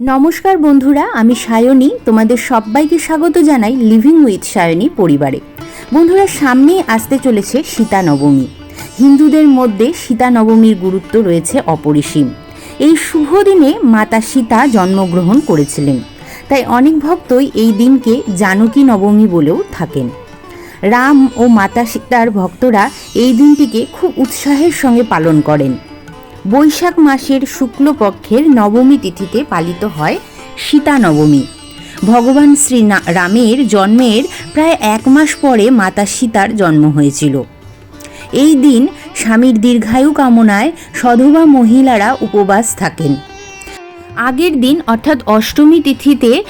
নমস্কার বন্ধুরা, আমি সায়নী। তোমাদের সবাইকে স্বাগত জানাই লিভিং উইথ সায়নী পরিবারে। বন্ধুরা সামনেই আসতে চলেছে সীতা নবমী। হিন্দুদের মধ্যে সীতা নবমীর গুরুত্ব রয়েছে অপরিসীম। এই শুভ দিনে মাতা সীতা জন্মগ্রহণ করেছিলেন। তাই অনেক ভক্তই এই দিনকে জানকী নবমী বলেও থাকেন। রাম ও মাতা সীতার ভক্তরা এই দিনটিকে খুব উৎসাহের সঙ্গে পালন করেন। বৈশাখ মাসের শুক্লপক্ষের নবমী তিথিতে পালিত হয় সীতা নবমী। ভগবান শ্রী রামের জন্মের প্রায় এক মাস পরে মাতা সীতার জন্ম হয়েছিল। এই দিন স্বামীর দীর্ঘায়ু কামনায় সধবা মহিলারা উপবাস থাকেন। আগের দিন অর্থাৎ অষ্টমী তিথিতে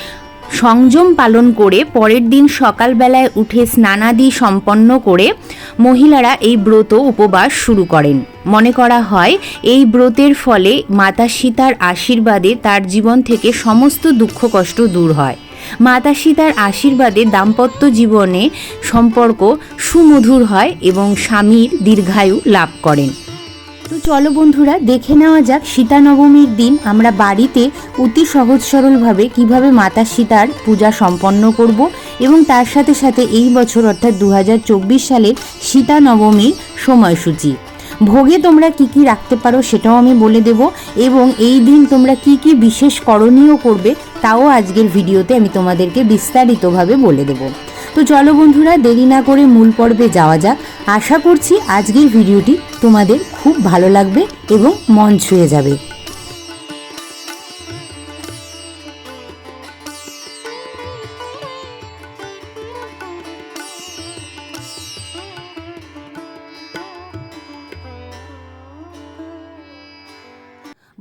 সংযম পালন করে পরের দিন সকালবেলায় উঠে স্নানাদি সম্পন্ন করে মহিলারা এই ব্রত উপবাস শুরু করেন। মনে করা হয়, এই ব্রতের ফলে মাতা সীতার আশীর্বাদে তার জীবন থেকে সমস্ত দুঃখ কষ্ট দূর হয়। মাতা সীতার আশীর্বাদে দাম্পত্য জীবনে সম্পর্ক সুমধুর হয় এবং স্বামীর দীর্ঘায়ু লাভ করেন। তো চলো বন্ধুরা, দেখে নেওয়া যাক সীতা নবমীর দিন আমরা বাড়িতে অতি সহজ সরলভাবে কীভাবে মাতা সীতার পূজা সম্পন্ন করব এবং তার সাথে সাথে এই বছর অর্থাৎ দু হাজার চব্বিশ সালের সীতা নবমীর সময়সূচি। ভোগে তোমরা কি কি রাখতে পারো সেটাও আমি বলে দেব এবং এই দিন তোমরা কি কি বিশেষ করণীয় করবে তাও আজকের ভিডিওতে আমি তোমাদেরকে বিস্তারিতভাবে বলে দেব। তো চলো বন্ধুরা, দেরি না করে মূল পর্বে যাওয়া যাক। আশা করছি আজকের ভিডিওটি তোমাদের খুব ভালো লাগবে এবং মন ছুঁয়ে যাবে।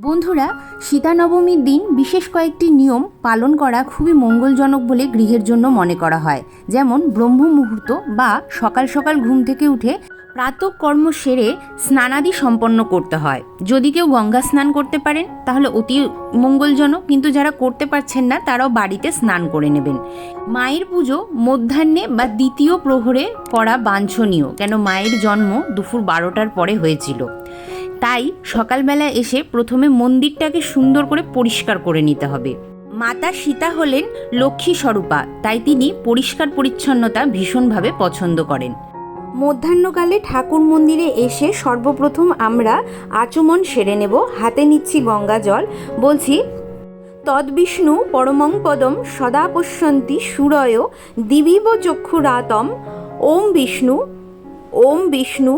বন্ধুরা সীতা নবমীর দিন বিশেষ কয়েকটি নিয়ম পালন করা খুবই মঙ্গলজনক বলে গৃহের জন্য মনে করা হয়। যেমন, ব্রহ্ম মুহূর্ত বা সকাল সকাল ঘুম থেকে উঠে প্রাতকর্ম সেরে স্নানাদি সম্পন্ন করতে হয়। যদি কেউ গঙ্গা স্নান করতে পারেন, তাহলে অতি মঙ্গলজনক, কিন্তু যারা করতে পারছেন না, তারাও বাড়িতে স্নান করে নেবেন। মায়ের পুজো মধ্যাহ্নে বা দ্বিতীয় প্রহরে করা বাঞ্ছনীয়, কেন মায়ের জন্ম দুপুর বারোটার পরে হয়েছিল। তাই সকালবেলা এসে প্রথমে মন্দিরটাকে সুন্দর করে পরিষ্কার করে নিতে হবে। মাতা সীতা হলেন লক্ষ্মী স্বরূপা, তাই তিনি পরিষ্কার পরিচ্ছন্নতা ভীষণভাবে পছন্দ করেন। মধ্যাহ্নকালে ঠাকুর মন্দিরে এসে সর্বপ্রথম আমরা আচমন সেরে নেব, হাতে নিচ্ছি গঙ্গা জল, বলছি, তদ্বিষ্ণু পরমং পদম সদা পশ্যন্তি সুরয় দিবিব চক্ষুরাতম, ওম বিষ্ণু ওম বিষ্ণু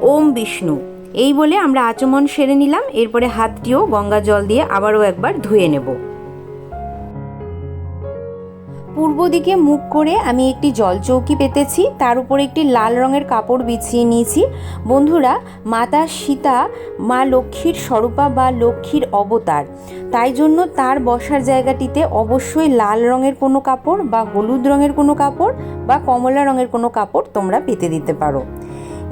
ওম বিষ্ণু। এই বলে আমরা আচমন সেরে নিলাম, এরপরে হাতটিও গঙ্গা জল দিয়ে আবারও একবার ধুয়ে নেব। পূর্ব দিকে মুখ করে আমি একটি জলচৌকি পেতেছি, তার উপরে একটি লাল রঙের কাপড় বিছিয়ে নিয়েছি। বন্ধুরা, মাতা সীতা মা লক্ষ্মীর স্বরূপা বা লক্ষ্মীর অবতার, তাই জন্য তার বসার জায়গাটিতে অবশ্যই লাল রঙের কোনো কাপড় বা হলুদ রঙের কোনো কাপড় বা কমলা রঙের কোনো কাপড় তোমরা পেতে দিতে পারো।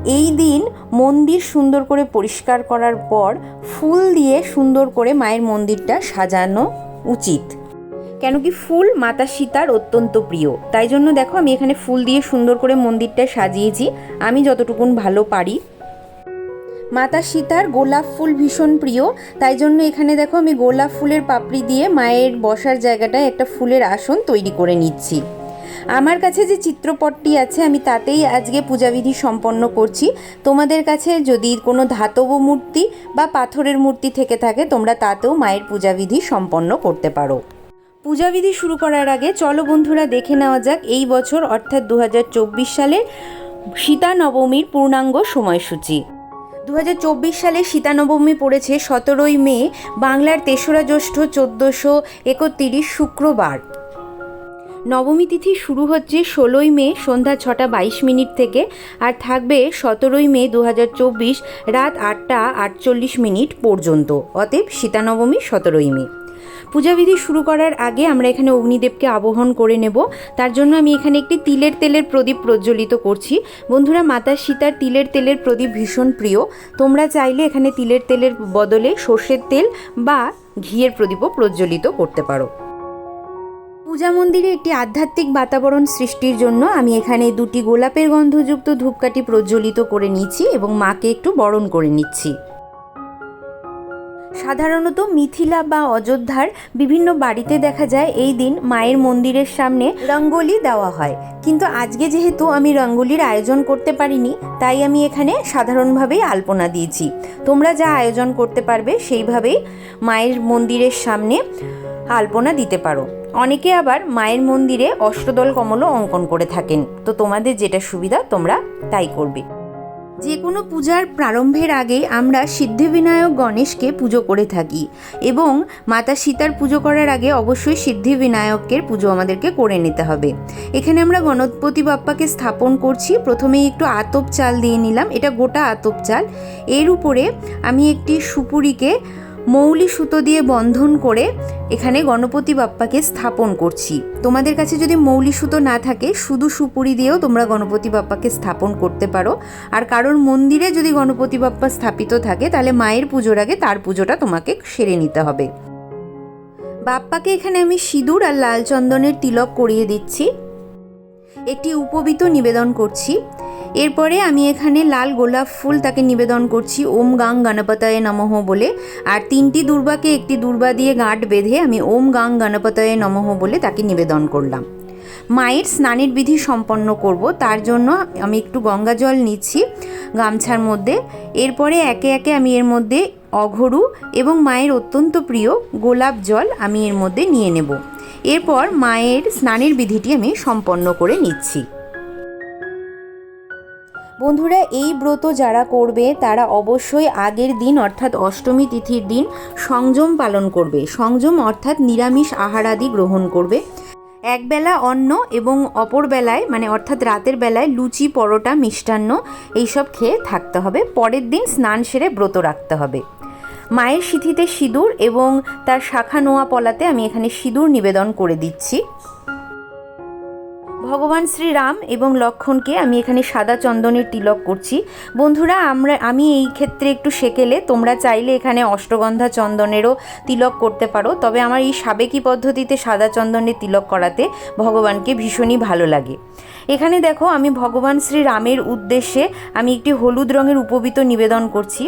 এই দিন মন্দির সুন্দর করে পরিষ্কার করার পর ফুল দিয়ে সুন্দর করে মায়ের মন্দিরটা সাজানো উচিত। কেন কি ফুল মাতা সীতার অত্যন্ত প্রিয়। তাই জন্য দেখো আমি এখানে ফুল দিয়ে সুন্দর করে মন্দিরটা সাজিয়েছি। আমি যতটুকুন ভালো পারি। মাতা সীতার গোলাপ ফুল ভীষণ প্রিয়। তাই জন্য এখানে দেখো আমি গোলাপ ফুলের পাপড়ি দিয়ে মায়ের বসার জায়গাটায় একটা ফুলের আসন তৈরি করে নিচ্ছি। আমার কাছে যে চিত্রপটটি আছে, আমি তাতেই আজকে পূজাবিধি সম্পন্ন করছি। তোমাদের কাছে যদি কোনো ধাতব মূর্তি বা পাথরের মূর্তি থেকে থাকে, তোমরা তাতেও মায়ের পূজাবিধি সম্পন্ন করতে পারো। পূজাবিধি শুরু করার আগে চলো বন্ধুরা দেখে নেওয়া যাক, এই বছর অর্থাৎ দু সালের সীতা নবমীর পূর্ণাঙ্গ সময়সূচি। দু হাজার চব্বিশ সালে সীতা নবমী পড়েছে সতেরোই মে, বাংলার তেসরা জ্যৈষ্ঠ চোদ্দোশো একত্রিশ শুক্রবার। নবমী তিথি শুরু হচ্ছে ষোলোই মে সন্ধ্যা ছটা বাইশ মিনিট থেকে আর থাকবে সতেরোই মে দু হাজার চব্বিশ রাত আটটা আটচল্লিশ মিনিট পর্যন্ত। অতএব সীতানবমী সতেরোই মে। পূজাবিধি শুরু করার আগে আমরা এখানে অগ্নিদেবকে আবহন করে নেব। তার জন্য আমি এখানে একটি তিলের তেলের প্রদীপ প্রজ্বলিত করছি। বন্ধুরা, মাতা সীতার তিলের তেলের প্রদীপ ভীষণ প্রিয়। তোমরা চাইলে এখানে তিলের তেলের বদলে সর্ষের তেল বা ঘিয়ের প্রদীপও প্রজ্বলিত করতে পারো। পূজা মন্দিরে একটি আধ্যাত্মিক বাতাবরণ সৃষ্টির জন্য আমি এখানে দুটি গোলাপের গন্ধযুক্ত ধূপকাঠি প্রজ্বলিত করে নিচ্ছি এবং মাকে একটু বরণ করে নিচ্ছি। সাধারণত মিথিলা বা অযোধ্যার বিভিন্ন বাড়িতে দেখা যায়, এই দিন মায়ের মন্দিরের সামনে রঙ্গোলি দেওয়া হয়। কিন্তু আজকে যেহেতু আমি রঙ্গোলির আয়োজন করতে পারিনি, তাই আমি এখানে সাধারণভাবেই আলপনা দিয়েছি। তোমরা যা আয়োজন করতে পারবে, সেইভাবেই মায়ের মন্দিরের সামনে আলপনা দিতে পারো। অনেকে আবার মায়ের মন্দিরে অষ্টদল কমলও অঙ্কন করে থাকেন। তো তোমাদের যেটা সুবিধা, তোমরা তাই করবে। যে কোনো পূজার প্রারম্ভের আগেই আমরা সিদ্ধিবিনায়ক গণেশকে পুজো করে থাকি এবং মাতা সীতার পুজো করার আগে অবশ্যই সিদ্ধিবিনায়কের পুজো আমাদেরকে করে নিতে হবে। এখানে আমরা গণপতি বাপ্পাকে স্থাপন করছি। প্রথমেই একটু আতপ চাল দিয়ে নিলাম। এটা গোটা আতপ চাল। এর উপরে আমি একটি সুপুরিকে মৌলি সুতো দিয়ে বন্ধন করে এখানে গণপতি বাপ্পাকে স্থাপন করছি। তোমাদের কাছে যদি মৌলি সুতো না থাকে, শুধু সুপুরি দিয়েও তোমরা গণপতি বাপ্পাকে স্থাপন করতে পারো। আর কারোর মন্দিরে যদি গণপতি বাপ্পা স্থাপিত থাকে, তাহলে মায়ের পুজোর আগে তার পুজোটা তোমাকে সেরে নিতে হবে। বাপ্পাকে এখানে আমি সিঁদুর আর লাল চন্দনের তিলক করিয়ে দিচ্ছি। একটি উপবিত নিবেদন করছি। এরপরে আমি এখানে লাল গোলাপ ফুল তাকে নিবেদন করছি, ওম গাং গণপতয়ে নমঃ বলে। আর তিনটি দুর্বাকে একটি দুর্বা দিয়ে গাঁট বেঁধে আমি ওম গাং গণপতয়ে নমঃ বলে তাকে নিবেদন করলাম। মায়ের স্নানের বিধি সম্পন্ন করব, তার জন্য আমি একটু গঙ্গা জল নিচ্ছি গামছার মধ্যে। এরপরে একে একে আমি এর মধ্যে অঘরু এবং মায়ের অত্যন্ত প্রিয় গোলাপ জল আমি এর মধ্যে নিয়ে নেব। এরপর মায়ের স্নানের বিধিটি আমি সম্পন্ন করে নিচ্ছি। বন্ধুরা, এই ব্রত যারা করবে, তারা অবশ্যই আগের দিন, অর্থাৎ অষ্টমী তিথির দিন, সংযম পালন করবে। সংযম অর্থাৎ নিরামিষ আহারাদি গ্রহণ করবে। একবেলা অন্ন এবং অপর বেলায় মানে অর্থাৎ রাতের বেলায় লুচি, পরোটা, মিষ্টান্ন, এইসব খেয়ে থাকতে হবে। পরের দিন স্নান সেরে ব্রত রাখতে হবে। মায়ের সিথিতে সিঁদুর এবং তার শাখা নোয়া পলাতে আমি এখানে সিঁদুর নিবেদন করে দিচ্ছি। ভগবান শ্রীরাম এবং লক্ষণকে আমি এখানে সাদা চন্দনের তিলক করছি। বন্ধুরা, আমরা, আমি এই ক্ষেত্রে একটু সেকেলে, তোমরা চাইলে এখানে অষ্টগন্ধা চন্দনেরও তিলক করতে পারো। তবে আমার এই সাবেকি পদ্ধতিতে সাদা চন্দনের তিলক করাতে ভগবানকে ভীষণই ভালো লাগে। এখানে দেখো, আমি ভগবান শ্রীরামের উদ্দেশ্যে আমি একটি হলুদ রঙের উপবিত নিবেদন করছি।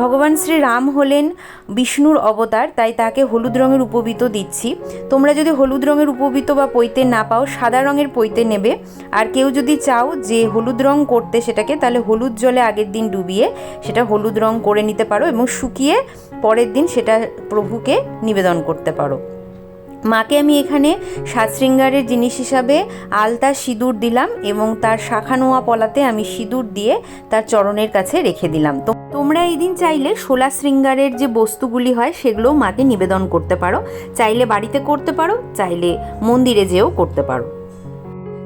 ভগবান শ্রীরাম হলেন বিষ্ণুর অবতার, তাই তাকে হলুদ রঙের উপবিত দিচ্ছি। তোমরা যদি হলুদ রঙের উপবিত বা পৈতে না পাও, সাদা রঙের পৈতে নেবে। আর কেউ যদি চাও যে হলুদ রং করতে সেটাকে, তাহলে হলুদ জলে আগের দিন ডুবিয়ে সেটা হলুদ রং করে নিতে পারো এবং শুকিয়ে পরের দিন সেটা প্রভুকে নিবেদন করতে পারো। মাকে আমি এখানে সাত শৃঙ্গারের জিনিস হিসাবে আলতা সিঁদুর দিলাম এবং তার শাখা নোয়া পলাতে আমি সিঁদুর দিয়ে তার চরণের কাছে রেখে দিলাম। তো তোমরা এই দিন চাইলে ষোলা শৃঙ্গারের যে বস্তুগুলি হয় সেগুলোও মাকে নিবেদন করতে পারো। চাইলে বাড়িতে করতে পারো, চাইলে মন্দিরে যেও করতে পারো।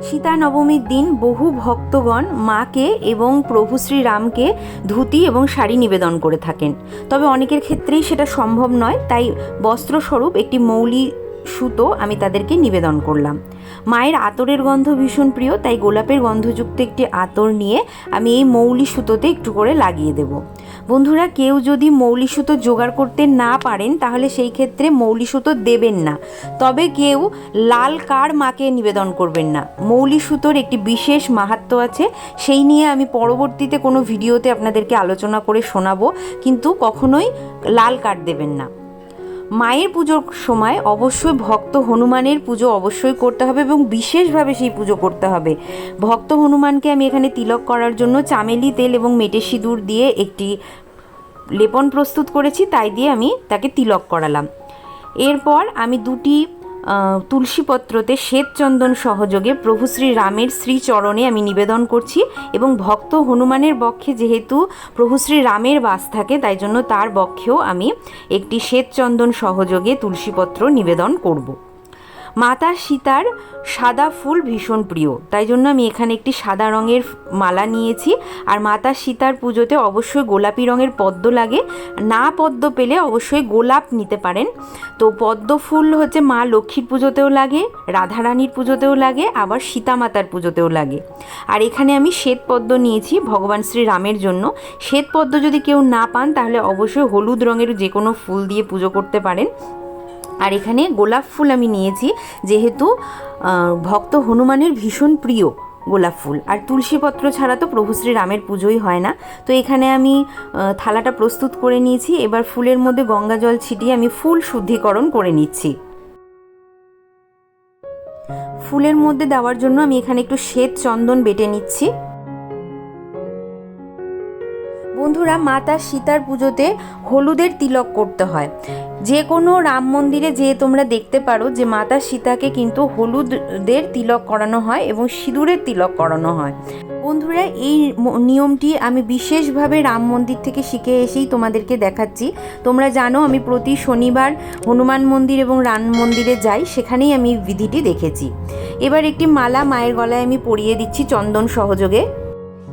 সীতা নবমীর দিন বহু ভক্তগণ মাকে এবং প্রভু শ্রীরামকে ধুতি এবং শাড়ি নিবেদন করে থাকেন। তবে অনেকের ক্ষেত্রেই সেটা সম্ভব নয়, তাই বস্ত্রস্বরূপ একটি মৌলি সুতো আমি তাদেরকে নিবেদন করলাম। মায়ের আতরের গন্ধ ভীষণ প্রিয়, তাই গোলাপের গন্ধযুক্ত একটি আতর নিয়ে আমি এই মৌলি সুতোতে একটু করে লাগিয়ে দেব। বন্ধুরা, কেউ যদি মৌলি সুতো জোগাড় করতে না পারেন, তাহলে সেই ক্ষেত্রে মৌলি সুতো দেবেন না। তবে কেউ লাল কার মাকে নিবেদন করবেন না। মৌলি সুতোর একটি বিশেষ মাহাত্ম আছে, সেই নিয়ে আমি পরবর্তীতে কোনো ভিডিওতে আপনাদেরকে আলোচনা করে শোনাবো, কিন্তু কখনোই লাল কার দেবেন না। মায়ের পুজোর সময় অবশ্যই ভক্ত হনুমানের পুজো অবশ্যই করতে হবে এবং বিশেষভাবে সেই পুজো করতে হবে। ভক্ত হনুমানকে আমি এখানে তিলক করার জন্য চামেলি তেল এবং মেটে সিঁদুর দিয়ে একটি লেপন প্রস্তুত করেছি, তাই দিয়ে আমি তাকে তিলক করালাম। এরপর আমি দুটি তুলসীপত্রতে শ্বেতচন্দন সহযোগে প্রভু শ্রী রামের শ্রীচরণে আমি নিবেদন করছি এবং ভক্ত হনুমানের বক্ষে যেহেতু প্রভু শ্রী রামের বাস থাকে, তাই জন্য তার বক্ষেও আমি একটি শ্বেতচন্দন সহযোগে তুলসীপত্র নিবেদন করব। মাতা সীতার সাদা ফুল ভীষণ প্রিয়। তাই জন্য আমি এখানে একটি সাদা রঙের মালা নিয়েছি। আর মাতা সীতার পুজোতে অবশ্যই গোলাপি রঙের পদ্ম লাগে। না পদ্ম পেলে অবশ্যই গোলাপ নিতে পারেন। তো পদ্ম ফুল হচ্ছে মা লক্ষ্মীর পুজোতেও লাগে, রাধারানীর পুজোতেও লাগে, আবার সীতা মাতার পুজোতেও লাগে। আর এখানে আমি শ্বেত পদ্ম নিয়েছি ভগবান শ্রী রামের জন্য। শ্বেত পদ্ম যদি কেউ না পান, তাহলে অবশ্যই হলুদ রঙের যে কোনো ফুল দিয়ে পুজো করতে পারেন। আর এখানে গোলাপ ফুল আমি নিয়েছি, যেহেতু ভক্ত হনুমানের ভীষণ প্রিয় গোলাপ ফুল। আর তুলসীপত্র ছাড়া তো প্রভু শ্রী রামের পুজোই হয় না। তো এখানে আমি থালাটা প্রস্তুত করে নিয়েছি। এবার ফুলের মধ্যে গঙ্গা জল ছিটিয়ে আমি ফুল শুদ্ধিকরণ করে নিচ্ছি। ফুলের মধ্যে দেওয়ার জন্য আমি এখানে একটু শ্বেত চন্দন বেটে নিচ্ছি। বন্ধুরা মাতা সীতার পুজোতে হলুদের তিলক করতে হয়। যে কোনো রাম মন্দিরে যে তোমরা দেখতে পারো যে মাতা সীতাকে কিন্তু হলুদের তিলক করানো হয় এবং সিঁদুরের তিলক করানো হয়। বন্ধুরা, এই নিয়মটি আমি বিশেষভাবে রাম মন্দির থেকে শিখে এসেই তোমাদেরকে দেখাচ্ছি। তোমরা জানো, আমি প্রতি শনিবার হনুমান মন্দির এবং রাম মন্দিরে যাই, সেখানেই আমি বিধিটি দেখেছি। এবার একটি মালা মায়ের গলায় আমি পরিয়ে দিচ্ছি চন্দন সহযোগে।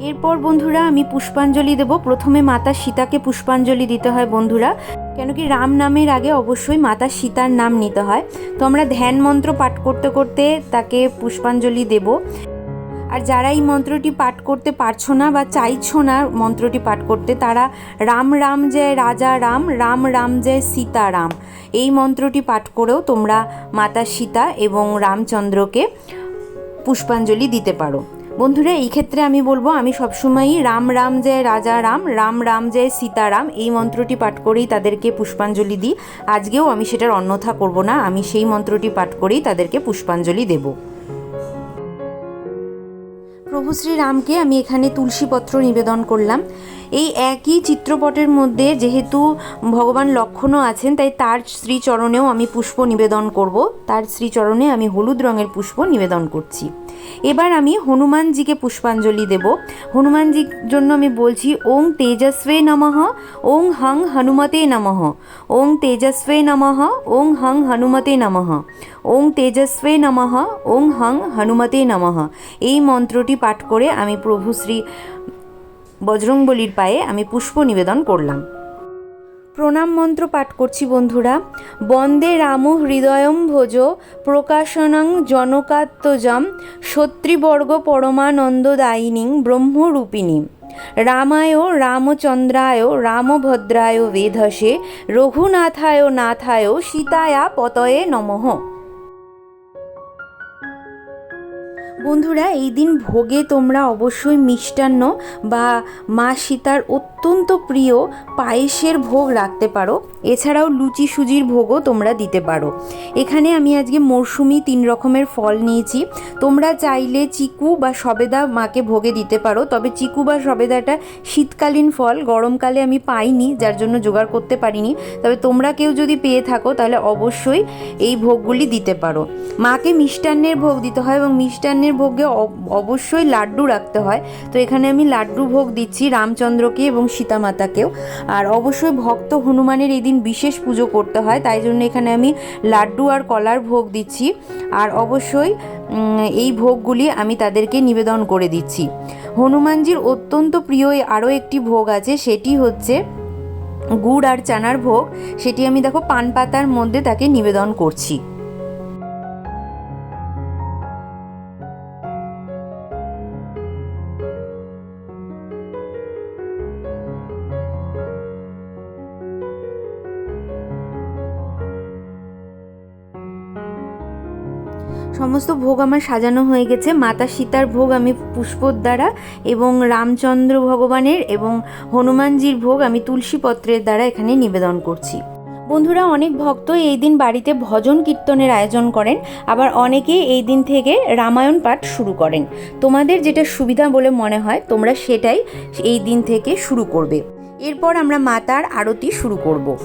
এরপর বন্ধুরা আমি পুষ্পাঞ্জলি দেব। প্রথমে মাতা সীতাকে পুষ্পাঞ্জলি দিতে হয় বন্ধুরা। কেন কি রাম নামের আগে অবশ্যই মাতা সীতার নাম নিতে হয়। তো আমরা ধ্যান মন্ত্র পাঠ করতে করতে তাকে পুষ্পাঞ্জলি দেব। আর যারা এই মন্ত্রটি পাঠ করতে পারছ না বা চাইছো না মন্ত্রটি পাঠ করতে, তারা রাম রাম জয় রাজা রাম রাম রাম জয় সীতা রাম। এই মন্ত্রটি পাঠ করেও তোমরা মাতা সীতা এবং রামচন্দ্রকে পুষ্পাঞ্জলি দিতে পারো। বন্ধুরা, এই ক্ষেত্রে আমি বলব, আমি সবসময়ই রাম রাম জয় রাজা রাম রাম রাম জয় সীতারাম এই মন্ত্রটি পাঠ করেই তাদেরকে পুষ্পাঞ্জলি দিই। আজকেও আমি সেটার অন্যথা করব না, আমি সেই মন্ত্রটি পাঠ করেই তাদেরকে পুষ্পাঞ্জলি দেবো। প্রভু শ্রীরামকে আমি এখানে তুলসীপত্র নিবেদন করলাম। এই একই চিত্রপটের মধ্যে যেহেতু ভগবান লক্ষণও আছেন, তাই তার শ্রীচরণেও আমি পুষ্প নিবেদন করব। তার শ্রীচরণে আমি হলুদ রঙের পুষ্প নিবেদন করছি। এবার আমি হনুমানজিকে পুষ্পাঞ্জলি দেব। হনুমানজির জন্য আমি বলছি, ওং তেজস্বে নমঃ, ওং হং হনুমতে নমঃ, ওং তেজস্বে নমঃ, ওং হং হনুমতে নমঃ, ওং তেজস্বে নমঃ, ওং হং হনুমতে নমঃ। এই মন্ত্রটি পাঠ করে আমি প্রভু শ্রী বজরংবলির পায়ে আমি পুষ্প নিবেদন করলাম। প্রণাম মন্ত্র পাঠ করছি বন্ধুরা। বন্দে রাম হৃদয়ম ভোজ প্রকাশনং জনকাত্মজম শত্রীবর্গ পরমানন্দদায়িনী ব্রহ্মরূপিণী। রামায় রামচন্দ্রায় রামভদ্রায় বেধসে রঘুনাথায় নাথায় সীতায়া পতয়ে নমঃ। বন্ধুরা, এই দিন ভোগে তোমরা অবশ্যই মিষ্টান্ন বা মা সীতার প্রিয় পায়েসের ভোগ রাখতে পারো। এছাড়াও লুচি সুজির ভোগও তোমরা দিতে পারো। এখানে আমি আজকে মরশুমি তিন রকমের ফল নিয়েছি। তোমরা চাইলে চিকু বা সবেদা মাকে ভোগে দিতে পারো, তবে চিকু বা সবেদাটা শীতকালীন ফল, গরমকালে আমি পাইনি, যার জন্য জোগাড় করতে পারিনি। তবে তোমরা কেউ যদি পেয়ে থাকো, তাহলে অবশ্যই এই ভোগগুলি দিতে পারো। মাকে মিষ্টান্নের ভোগ দিতে হয় এবং মিষ্টান্নের ভোগে অব- অবশ্যই লাড্ডু রাখতে হয়। তো এখানে আমি লাড্ডু ভোগ দিচ্ছি রামচন্দ্রকে এবং সীতামাতাকেও। আর অবশ্যই ভক্ত হনুমানের এই দিন বিশেষ পুজো করতে হয়, তাই জন্য এখানে আমি লাড্ডু আর কলার ভোগ দিচ্ছি। আর অবশ্যই এই ভোগগুলি আমি তাদেরকে নিবেদন করে দিচ্ছি। হনুমানজির অত্যন্ত প্রিয় আরও একটি ভোগ আছে, সেটি হচ্ছে গুড় আর চানার ভোগ। সেটি আমি দেখো পান পাতার মধ্যে তাকে নিবেদন করছি। সমস্ত ভোগ আমার সাজানো হয়ে গেছে। মাতা সীতার ভোগ আমি পুষ্পর দ্বারা এবং রামচন্দ্র ভগবানের এবং হনুমানজির ভোগ আমি তুলসীপত্রের দ্বারা এখানে নিবেদন করছি। বন্ধুরা, অনেক ভক্ত এই দিন বাড়িতে ভজন কীর্তনের আয়োজন করেন। আবার অনেকে এই দিন থেকে রামায়ণ পাঠ শুরু করেন। তোমাদের যেটা সুবিধা বলে মনে হয়, তোমরা সেটাই এই দিন থেকে শুরু করবে। এরপর আমরা মাতার আরতি শুরু করব।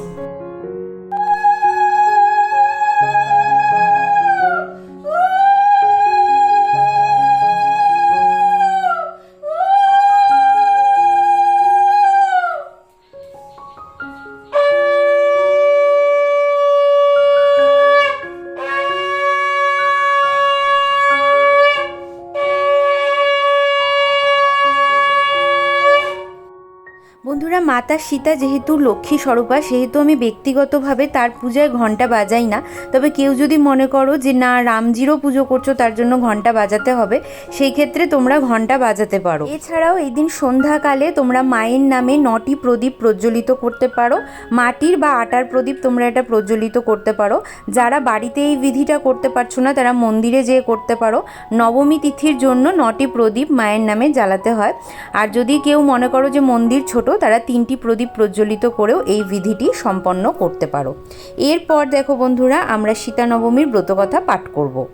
মাতা সীতা যেহেতু লক্ষ্মী স্বরূপা, সেহেতু আমি ব্যক্তিগতভাবে তার পূজায় ঘণ্টা বাজাই না। তবে কেউ যদি মনে করো যে, না, রামজিরও পুজো করছ, তার জন্য ঘণ্টা বাজাতে হবে, সেই ক্ষেত্রে তোমরা ঘণ্টা বাজাতে পারো। এছাড়াও এই দিন সন্ধ্যাকালে তোমরা মায়ের নামে নটি প্রদীপ প্রজ্বলিত করতে পারো। মাটির বা আটার প্রদীপ তোমরা এটা প্রজ্বলিত করতে পারো। যারা বাড়িতে এই বিধিটা করতে পারছ না, তারা মন্দিরে যেয়ে করতে পারো। নবমী তিথির জন্য নটি প্রদীপ মায়ের নামে জ্বালাতে হয়। আর যদি কেউ মনে করো যে, মন্দির ছোট, তারা তিনটি প্রদীপ প্রজ্বলিত করেও এই বিধিটি সম্পন্ন করতে পারো। এরপর দেখো বন্ধুরা, আমরা সীতা নবমীর ব্রতকথা পাঠ করব।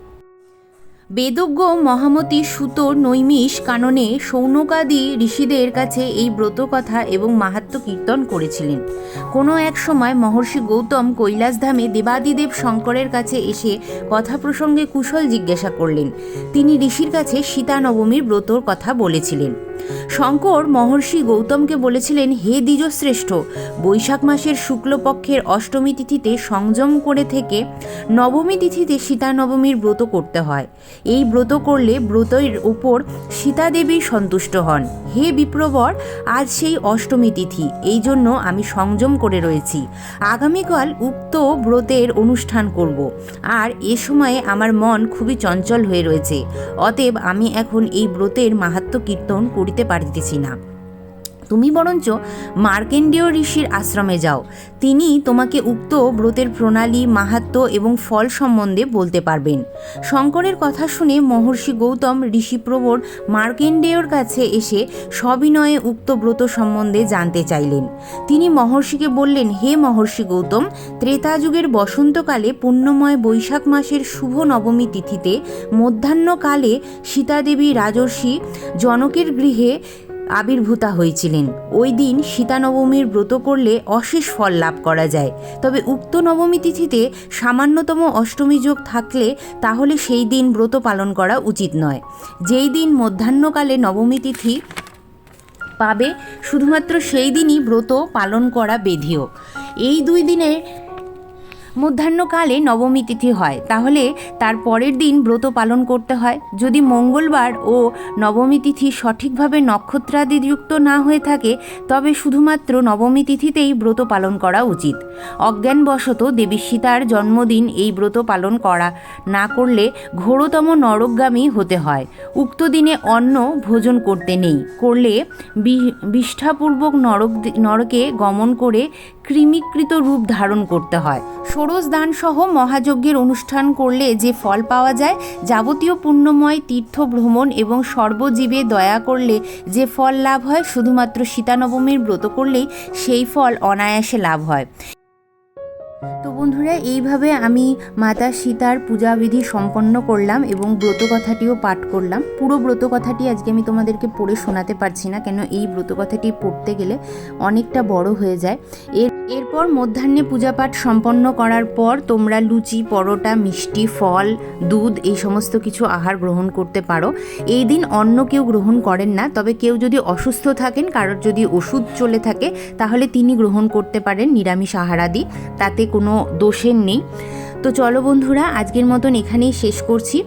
বেদজ্ঞ মহামতি সুতোর নৈমিষ কাননে সৌনকাদি ঋষিদের কাছে এই ব্রতকথা এবং মাহাত্ম কীর্তন করেছিলেন। কোনো এক সময় মহর্ষি গৌতম কৈলাসধামে দেবাদিদেব শঙ্করের কাছে এসে কথা প্রসঙ্গে কুশল জিজ্ঞাসা করলেন। তিনি ঋষির কাছে সীতা নবমীর ব্রতর কথা বলেছিলেন। শঙ্কর মহর্ষি গৌতমকে বলেছিলেন, হে দ্বিজশ্রেষ্ঠ, বৈশাখ মাসের শুক্লপক্ষের অষ্টমী তিথিতে সংযম করে থেকে নবমী তিথিতে সীতা নবমীর ব্রত করতে হয়। এই ব্রত করলে ব্রতের উপর সীতা দেবী সন্তুষ্ট হন। হে বিপ্রবর, আজ সেই অষ্টমী তিথি, এই জন্য আমি সংযম করে রয়েছি। আগামীকাল উক্ত ব্রতের অনুষ্ঠান করব। আর এ সময়ে আমার মন খুবই চঞ্চল হয়ে রয়েছে। অতএব আমি এখন এই ব্রতের মাহাত্ম কীর্তন করিতে পারিতেছি না। তুমি বরঞ্চ মার্কেন্ডীয় ঋষির আশ্রমে যাও। তিনি তোমাকে উক্ত ব্রতের প্রণালী, মাহাত্ম এবং ফল সম্বন্ধে বলতে পারবেন। শঙ্করের কথা শুনে মহর্ষি গৌতম ঋষিপ্রবর মার্কেন্ডেয়র কাছে এসে সবিনয়ে উক্ত ব্রত সম্বন্ধে জানতে চাইলেন। তিনি মহর্ষিকে বললেন, হে মহর্ষি গৌতম ত্রেতা যুগের বসন্তকালে পুণ্যময় বৈশাখ মাসের শুভ নবমী তিথিতে মধ্যাহ্নকালে সীতাদেবী রাজর্ষি জনকের গৃহে আবির্ভূতা হয়েছিলেন ওই দিন সীতা নবমীর ব্রত করলে অশেষ ফল লাভ করা যায়। তবে উক্ত নবমী তিথিতে সামান্যতম অষ্টমী যোগ থাকলে তাহলে সেই দিন ব্রত পালন করা উচিত নয়। যেই দিন মধ্যাহ্নকালে নবমী তিথি পাবে, শুধুমাত্র সেই দিনই ব্রত পালন করা বেধিও এই দুই দিনে মধ্যাহ্নকালে নবমী তিথি হয়। তাহলে তার পরের দিন ব্রত পালন করতে হয়। যদি মঙ্গলবার ও নবমী তিথি সঠিকভাবে নক্ষত্রাদিযুক্ত না হয়ে থাকে, তবে শুধুমাত্র নবমী তিথিতেই ব্রত পালন করা উচিত। অজ্ঞানবশত দেবী সীতার জন্মদিন এই ব্রত পালন করা না করলে ঘোরতম নরকগামী হতে হয়। উক্ত দিনে অন্ন ভোজন করতে নেই। করলে বিষ্ঠাপূর্বক নরক নরকে গমন করে কৃমিকৃত রূপ ধারণ করতে হয়। ষোড়শ দান সহ মহাযজ্ঞের অনুষ্ঠান করলে যে ফল পাওয়া যায়, যাবতীয় পুণ্যময় তীর্থ ভ্রমণ এবং সর্বজীবে দয়া করলে যে ফল লাভ হয়, শুধুমাত্র সীতানবমীর ব্রত করলেই সেই ফল অনায়াসে লাভ হয়। তো বন্ধুরা, এইভাবে আমি মাতা সীতার পূজাবিধি সম্পন্ন করলাম এবং ব্রত কথাটিও পাঠ করলাম। পুরো ব্রত কথাটি আজকে আমি তোমাদেরকে পড়ে শোনাতে পারছি না, কেন এই ব্রত কথাটি পড়তে গেলে অনেকটা বড় হয়ে যায়। এর এরপর মধ্যাহ্নে পূজাপাঠ সম্পন্ন করার পর তোমরা লুচি, পরোটা, মিষ্টি, ফল, দুধ এই সমস্ত কিছু আহার গ্রহণ করতে পারো। এই দিন অন্য কেউ গ্রহণ করেন না, তবে কেউ যদি অসুস্থ থাকেন, কারোর যদি ওষুধ চলে থাকে, তাহলে তিনি গ্রহণ করতে পারেন নিরামিষ আহারাদি, তাতে কোনো দোষের নেই। তো চলো বন্ধুরা, আজকের মতন এখানেই শেষ করছি।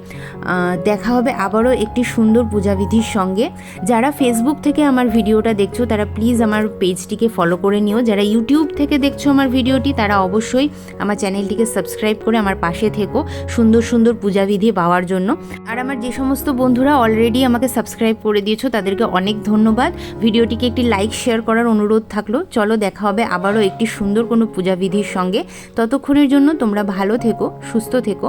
দেখা হবে আবারও একটি সুন্দর পূজাবিধির সঙ্গে। যারা ফেসবুক থেকে আমার ভিডিওটা দেখছ, তারা প্লিজ আমার পেজটিকে ফলো করে নিও। যারা ইউটিউব থেকে দেখছ আমার ভিডিওটি, তারা অবশ্যই আমার চ্যানেলটিকে সাবস্ক্রাইব করে আমার পাশে থেকো সুন্দর সুন্দর পূজাবিধি পাওয়ার জন্য। আর আমার যে সমস্ত বন্ধুরা অলরেডি আমাকে সাবস্ক্রাইব করে দিয়েছ, তাদেরকে অনেক ধন্যবাদ। ভিডিওটিকে একটি লাইক শেয়ার করার অনুরোধ থাকল। চলো দেখা হবে আবারও একটি সুন্দর কোনো পূজাবিধির সঙ্গে। ততক্ষণের জন্য তোমরা ভালো থেকো, সুস্থ থেকো।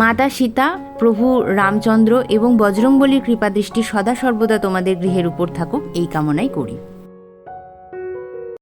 মাতা, সীতা, প্রভু, রামচন্দ্র এবং বজরংবলীর কৃপাদৃষ্টি সদা সর্বদা তোমাদের গৃহের উপর থাকুক, এই কামনাই করি।